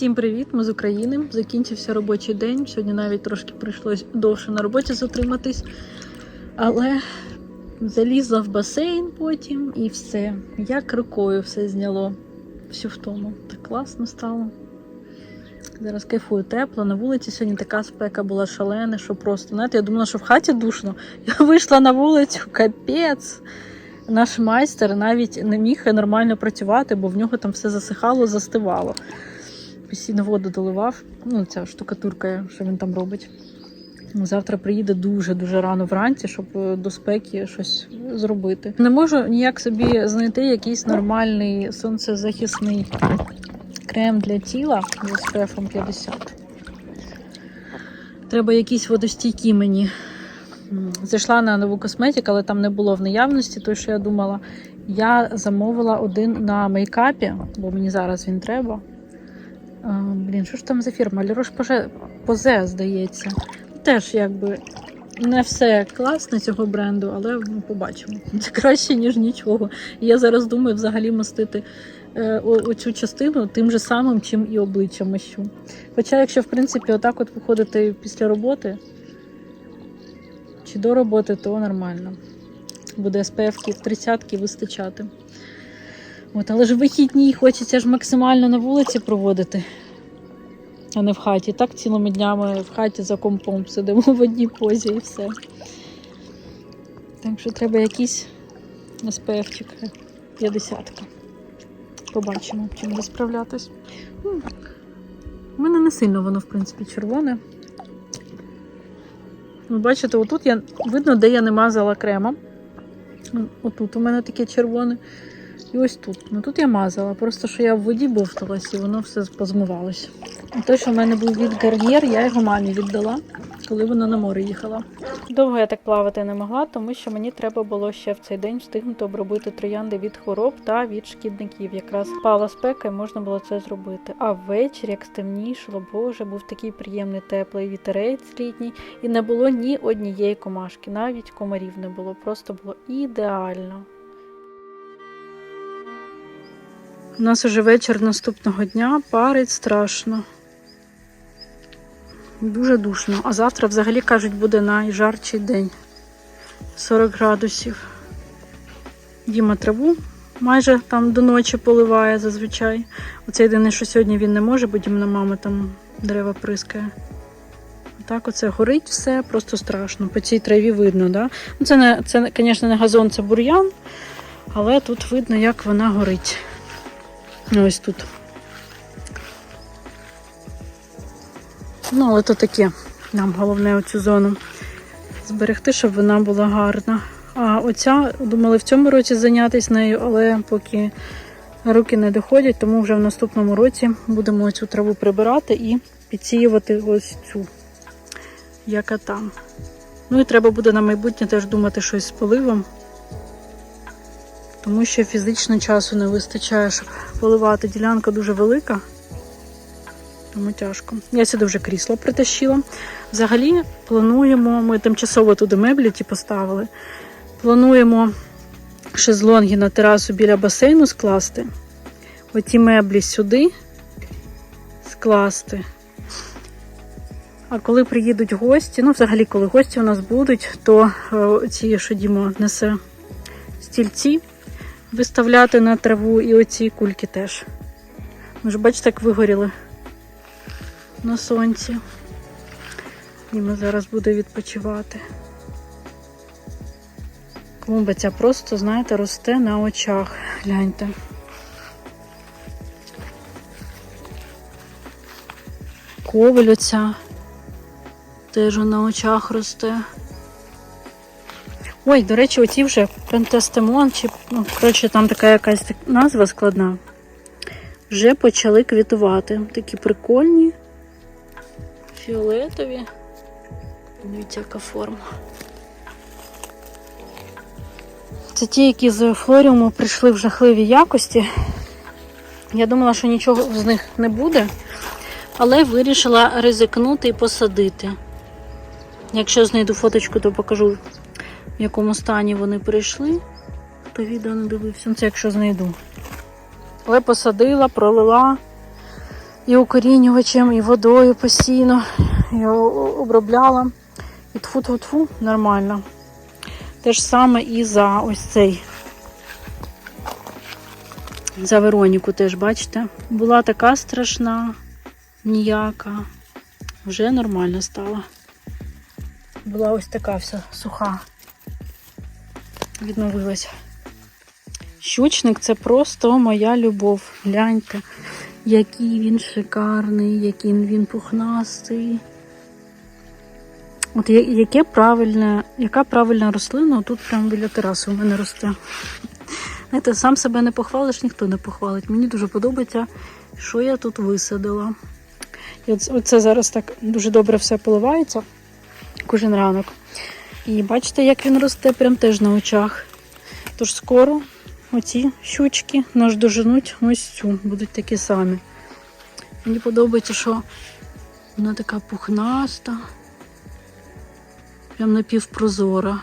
Всім привіт! Ми з України. Закінчився робочий день. Сьогодні навіть трошки прийшлось довше на роботі затриматись. Але залізла в басейн потім і все. Як рукою все зняло. Всю втому. Так класно стало. Зараз кайфую тепло. На вулиці сьогодні така спека була шалена, що просто, знаєте, я думала, що в хаті душно. Я вийшла на вулицю, капець. Наш майстер навіть не міг нормально працювати, бо в нього там все засихало, застивало. Постійно воду доливав. Ну, ця штукатурка, що він там робить. Завтра приїде дуже-дуже рано вранці, щоб е, до спеки щось зробити. Не можу ніяк собі знайти якийсь нормальний сонцезахисний крем для тіла з SPF 50. Треба якісь водостійкі мені. Зайшла на нову косметику, але там не було в наявності, той, що я думала. Я замовила один на мейкапі, бо мені зараз він треба. Блін, що ж там за фірма? Лірош Позе, здається. Теж якби не все класне цього бренду, але ну, побачимо. Це краще, ніж нічого. Я зараз думаю взагалі мастити е, оцю частину тим же самим, чим і обличчя мащу. Хоча, якщо в принципі отак от виходити після роботи чи до роботи, то нормально. Буде SPF 30 вистачати. От, але ж вихідні хочеться ж максимально на вулиці проводити, а не в хаті. Так цілими днями в хаті за компом сидимо в одній позі і все. Так що треба якийсь SPF 50. Побачимо, чим буде справлятись. Ну, У мене не сильно воно, в принципі, червоне. Ви бачите, отут я видно, де я не мазала кремом. Отут у мене таке червоне. І ось тут. Ну тут я мазала, просто що я в воді бовталась і воно все позмивалось. Той, що в мене був від Гар'єр, я його мамі віддала, коли вона на море їхала. Довго я так плавати не могла, тому що мені треба було ще в цей день встигнути обробити троянди від хвороб та від шкідників. Якраз пала спека і можна було це зробити. А ввечері, як стемнішало, боже, був такий приємний теплий вітерець літній, і не було ні однієї комашки, навіть комарів не було. Просто було ідеально. У нас уже вечір наступного дня, парить страшно. Дуже душно. А завтра взагалі кажуть, буде найжарчий день. 40 градусів. Діма траву майже там до ночі поливає зазвичай. Оце єдине, що сьогодні він не може, бо Дімна мама там дерева прискає. Так, оце горить все, просто страшно. По цій траві видно, да? Ну, це, не, це, звісно, не газон, це бур'ян, але тут видно, як вона горить. Ось тут. Ну, але то таке. Нам головне оцю зону зберегти, щоб вона була гарна. А оця, думали, в цьому році зайнятися нею, але поки руки не доходять, тому вже в наступному році будемо цю траву прибирати і підсіювати ось цю, яка там. Ну і треба буде на майбутнє теж думати щось з поливом. Тому що фізично часу не вистачає, щоб поливати. Ділянка дуже велика, тому тяжко. Я сюди вже крісло притащила. Взагалі плануємо, ми тимчасово туди меблі ті поставили. Плануємо шезлонги на терасу біля басейну скласти. Оті меблі сюди скласти. А коли приїдуть гості, ну взагалі, коли гості у нас будуть, то е, ці, що Дімо несе стільці, виставляти на траву і оці кульки теж. Ви ж бачите, як вигоріли на сонці. Діма зараз буде відпочивати. Клумба ця просто, знаєте, росте на очах. Гляньте. Коваль оця теж на очах росте. Ой, до речі, оці вже пентестемон, чи, ну, коротше, там така якась назва складна. Вже почали квітувати. Такі прикольні, фіолетові. Дивіться, яка форма. Це ті, які з флоріуму прийшли в жахливій якості. Я думала, що нічого з них не буде, але вирішила ризикнути і посадити. Якщо знайду фоточку, то покажу, в якому стані вони прийшли. Хто відео не дивився, ну це якщо знайду. Але посадила, пролила і укорінювачем, і водою постійно. Я о- обробляла. І тфу-тфу-тфу, нормально. Те ж саме і за ось цей. За Вероніку теж, бачите? Була така страшна, ніяка. Вже нормально стала. Була ось така вся суха. Відновилась. Щучник це просто моя любов. Гляньте, який він шикарний, який він пухнастий. От яке правильне, яка правильна рослина тут прямо біля тераси у мене росте. Знаєте, сам себе не похвалиш, ніхто не похвалить. Мені дуже подобається, що я тут висадила. І оце зараз так дуже добре все поливається кожен ранок. І бачите, як він росте прям теж на очах. Тож скоро оці щучки наш доженуть ось цю, будуть такі самі. Мені подобається, що вона така пухнаста, прям напівпрозора.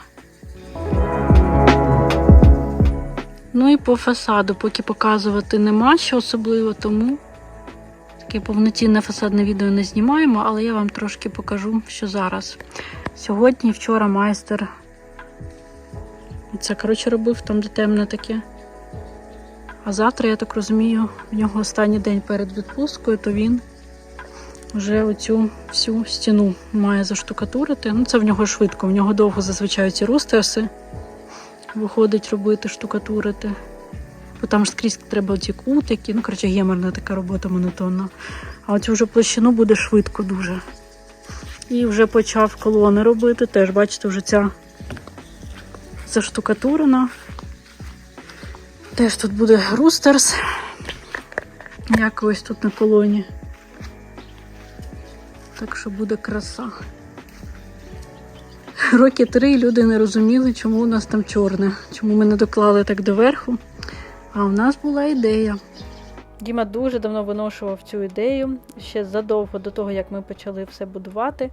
Ну і по фасаду, поки показувати нема що особливо, тому таке повноцінне фасадне відео не знімаємо, але я вам трошки покажу, що зараз. Сьогодні, вчора майстер. Це, коротше, робив там, де темне таке. А завтра, я так розумію, в нього останній день перед відпусткою, то він вже оцю всю стіну має заштукатурити. Ну, це в нього швидко, в нього довго зазвичай ці рустерси виходить робити, штукатурити. Бо там ж скрізь треба ці кутики, ну, коротше, геморна така робота монотонна. А оцю вже площину буде швидко дуже. І вже почав колони робити. Теж, бачите, вже ця заштукатурена. Теж тут буде рустерс. Як ось тут на колоні. Так що буде краса. Роки три люди не розуміли, чому у нас там чорне, чому ми не доклали так доверху. А у нас була ідея. Діма дуже давно виношував цю ідею ще задовго до того, як ми почали все будувати.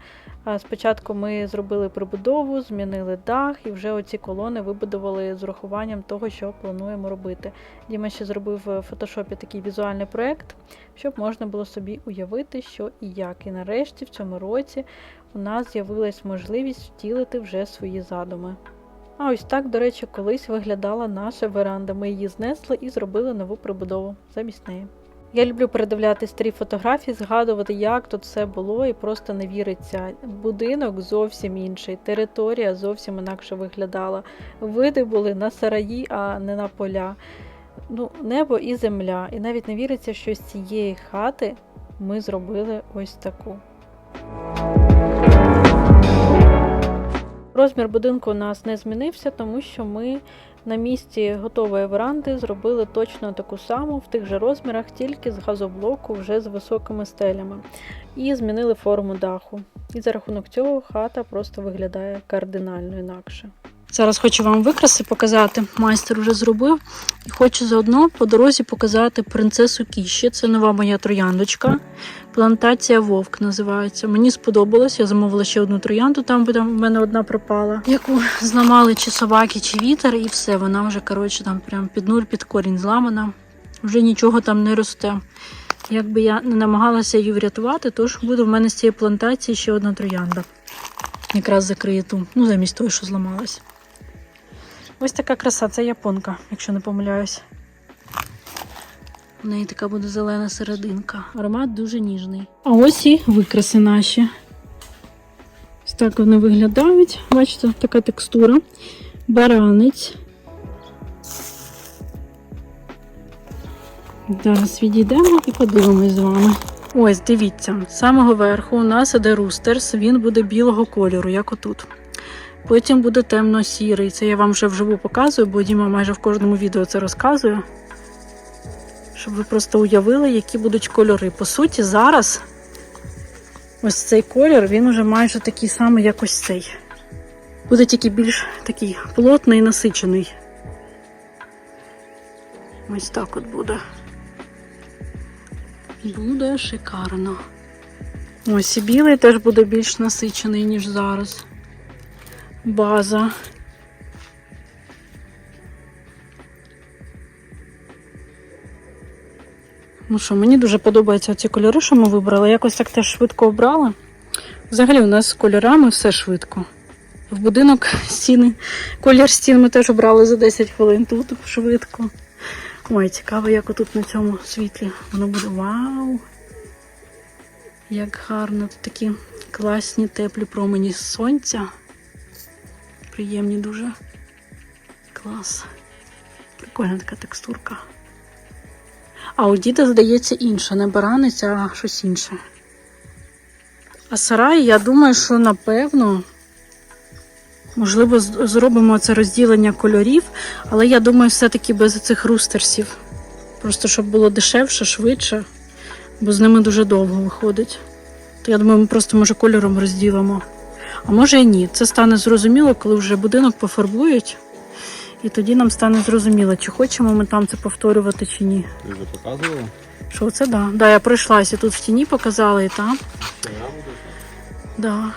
Спочатку ми зробили прибудову, змінили дах і вже оці колони вибудували з урахуванням того, що плануємо робити. Діма ще зробив в фотошопі такий візуальний проект, щоб можна було собі уявити, що і як. І нарешті в цьому році у нас з'явилась можливість втілити вже свої задуми. А ось так, до речі, колись виглядала наша веранда. Ми її знесли і зробили нову прибудову замість неї. Я люблю передивляти старі фотографії, згадувати, як тут все було, і просто не віриться. Будинок зовсім інший, територія зовсім інакше виглядала. Види були на сараї, а не на поля. Ну, небо і земля. І навіть не віриться, що з цієї хати ми зробили ось таку. Розмір будинку у нас не змінився, тому що ми на місці готової веранди зробили точно таку саму в тих же розмірах, тільки з газоблоку вже з високими стелями. І змінили форму даху. І за рахунок цього хата просто виглядає кардинально інакше. Зараз хочу вам викраси показати. Майстер вже зробив. І хочу заодно по дорозі показати принцесу Кіші. Це нова моя трояндочка. Плантація Вовк називається. Мені сподобалось. Я замовила ще одну троянду, там там в мене одна пропала, яку зламали чи собаки, чи вітер, і все. Вона вже коротше там прям під нуль, під корінь зламана. Вже нічого там не росте. Якби я не намагалася її врятувати, тож буде в мене з цієї плантації ще одна троянда. Якраз закриє ту, ну замість того, що зламалась. Ось така краса, це японка, якщо не помиляюсь. У неї така буде зелена серединка. Аромат дуже ніжний. А ось і викраси наші. Ось так вони виглядають. Бачите, така текстура. Баранець. Зараз відійдемо і подивимось з вами. Ось, дивіться, з самого верху у нас іде рустерс, він буде білого кольору, як отут. Потім буде темно-сірий. Це я вам вже вживу показую, бо Діма майже в кожному відео це розказує. Щоб ви просто уявили, які будуть кольори. По суті, зараз ось цей колір, він вже майже такий самий, як ось цей. Буде тільки більш такий плотний насичений. Ось так от буде. Буде шикарно. Ось і білий теж буде більш насичений, ніж зараз. База. Ну що, мені дуже подобаються ці кольори, що ми вибрали. Якось так теж швидко обрали. Взагалі, у нас з кольорами все швидко. В будинок стіни. Колір стін ми теж обрали за 10 хвилин. Тут швидко. Ой, цікаво, як отут на цьому світлі воно буде. Вау! Як гарно. Тут такі класні теплі промені сонця. Приємні дуже. Клас. Прикольна така текстурка. А у діда, здається, інша. Не бараниця, а щось інше. А сарай, я думаю, що напевно. Можливо, зробимо це розділення кольорів, але я думаю, все-таки без цих рустерсів. Просто щоб було дешевше, швидше, бо з ними дуже довго виходить. То я думаю, ми просто може кольором розділимо. А може і ні. Це стане зрозуміло, коли вже будинок пофарбують. І тоді нам стане зрозуміло, чи хочемо ми там це повторювати, чи ні. Ти вже показувала? Що це да? Да, я пройшлася тут в тіні, показала і там. Да.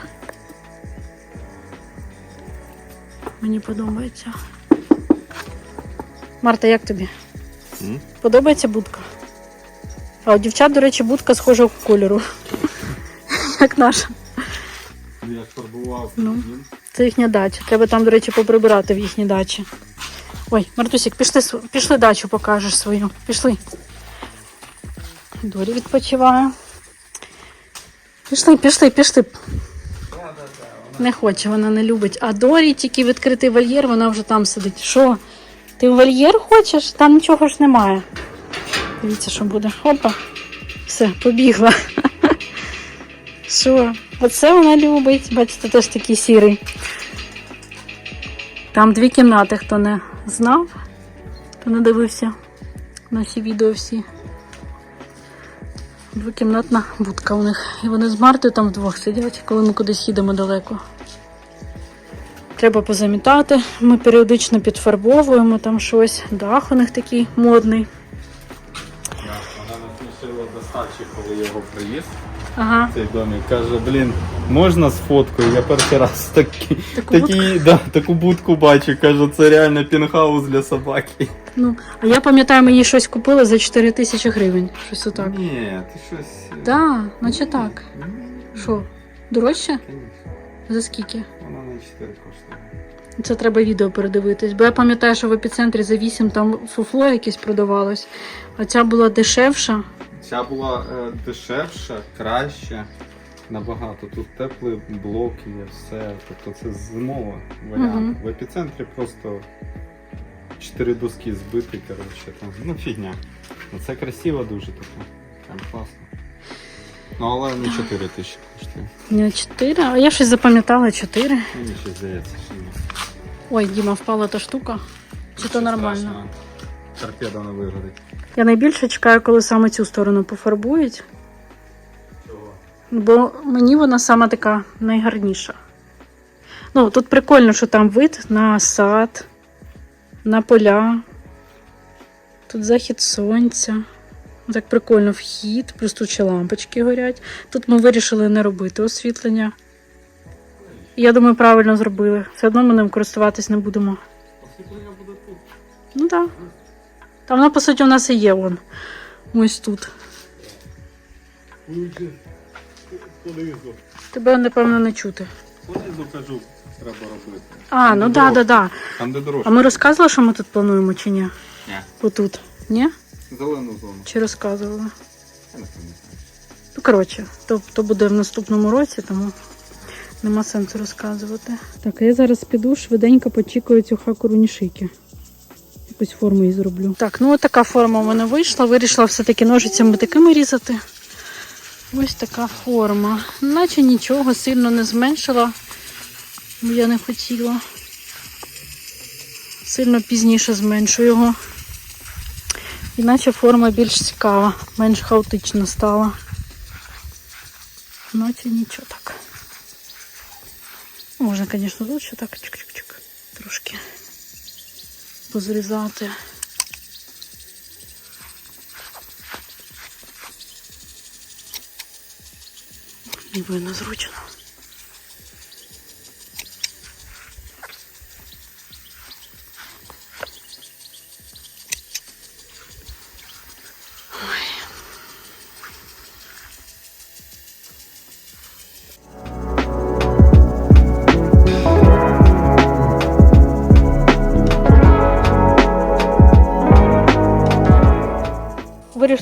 Мені подобається. Марта, як тобі? М? Подобається будка? А у дівчат, до речі, будка схожа в кольору. Як наша. Ну, Фарбував Ну. Це їхня дача. Треба там, до речі, поприбирати в їхній дачі. Ой, Мартусік, пішли, пішли дачу покажеш свою. Пішли. Дорі відпочиває. Пішли, пішли, пішли. Не хоче, вона не любить. А Дорі тільки відкритий вольєр, вона вже там сидить. Що? Ти в вольєр хочеш? Там нічого ж немає. Дивіться, що буде. Опа. Все, побігла. Що? Оце вона любить. Бачите, теж такий сірий. Там дві кімнати, хто не знав, хто не дивився наші відео всі. Двокімнатна будка у них. І вони з Мартою там вдвох сидять, коли ми кудись їдемо далеко. Треба позамітати. Ми періодично підфарбовуємо там щось. Дах у них такий модний. Вона насмішила достачі, коли його привіз. Ага. Цей домик. Каже, блін, можна з фоткою? Я перший раз такі, Таку такі, да, таку будку бачу. Каже, це реально пінхаус для собаки. Ну, а я пам'ятаю, мені щось купили за 4 тисячі гривень. Щось отак. Ні, ти щось. е, Да, наче так. Що, дорожче? За скільки? Вона на 4 коштує. Це треба відео передивитись. Бо я пам'ятаю, що в епіцентрі за 8 там фуфло якесь продавалось, а ця була дешевша. Ця була е, дешевша, краща. Набагато. Тут теплий блок є, все. Тобто це зимова варіант. Мгм. В епіцентрі просто чотири доски збиті, коротше, там. Ну, фігня. Ну, це красиво дуже таке. Прям класно. Ну, але не 4 тисячі коштує. Не 4, а я щось запам'ятала 4. Мені ще здається, що ні. Ой, Діма, впала та штука. Чи то Нічого нормально? страшного. Торпеда не вигорить. Я найбільше чекаю, коли саме цю сторону пофарбують, Чого? бо мені вона саме така найгарніша. Ну, тут прикольно, що там вид на сад, на поля. Тут захід сонця. Так прикольно вхід, плюс тут ще лампочки горять. Тут ми вирішили не робити освітлення. Я думаю, правильно зробили. Все одно ми ним користуватись не будемо. Освітлення буде тут. Ну так. Да. Там воно, по суті, у нас і є вон. Ось тут. Тебе, напевно, не чути. Понизу кажу, треба робити. А, ну да, да, да. Там де дорожче. А ми розказували, що ми тут плануємо чи ні? Ні. Отут. Ні? Зелену зону. Чи розказували? Я не пам'ятаю. Ну, коротше, то, то буде в наступному році, тому нема сенсу розказувати. Так, а я зараз піду швиденько почікаю цю хакуру нішики. Якусь форму їй зроблю. Так, ну от така форма в мене вийшла. Вирішила все-таки ножицями такими різати. Ось така форма. Наче нічого сильно не зменшила, бо я не хотіла. Сильно пізніше зменшу його. Іначе форма більш цікава, менш хаотична стала. Наче нічого так. Можна, звісно, ще так чик-чик-чик. Трошки позрізати. Ніби незручно.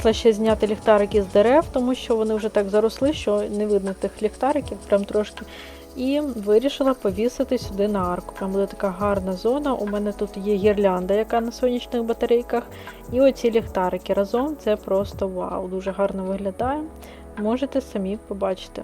Вирішила ще зняти ліхтарики з дерев, тому що вони вже так заросли, що не видно тих ліхтариків, прям трошки. І вирішила повісити сюди на арку. Прям буде така гарна зона. У мене тут є гірлянда, яка на сонячних батарейках. І оці ліхтарики разом це просто вау, дуже гарно виглядає. Можете самі побачити.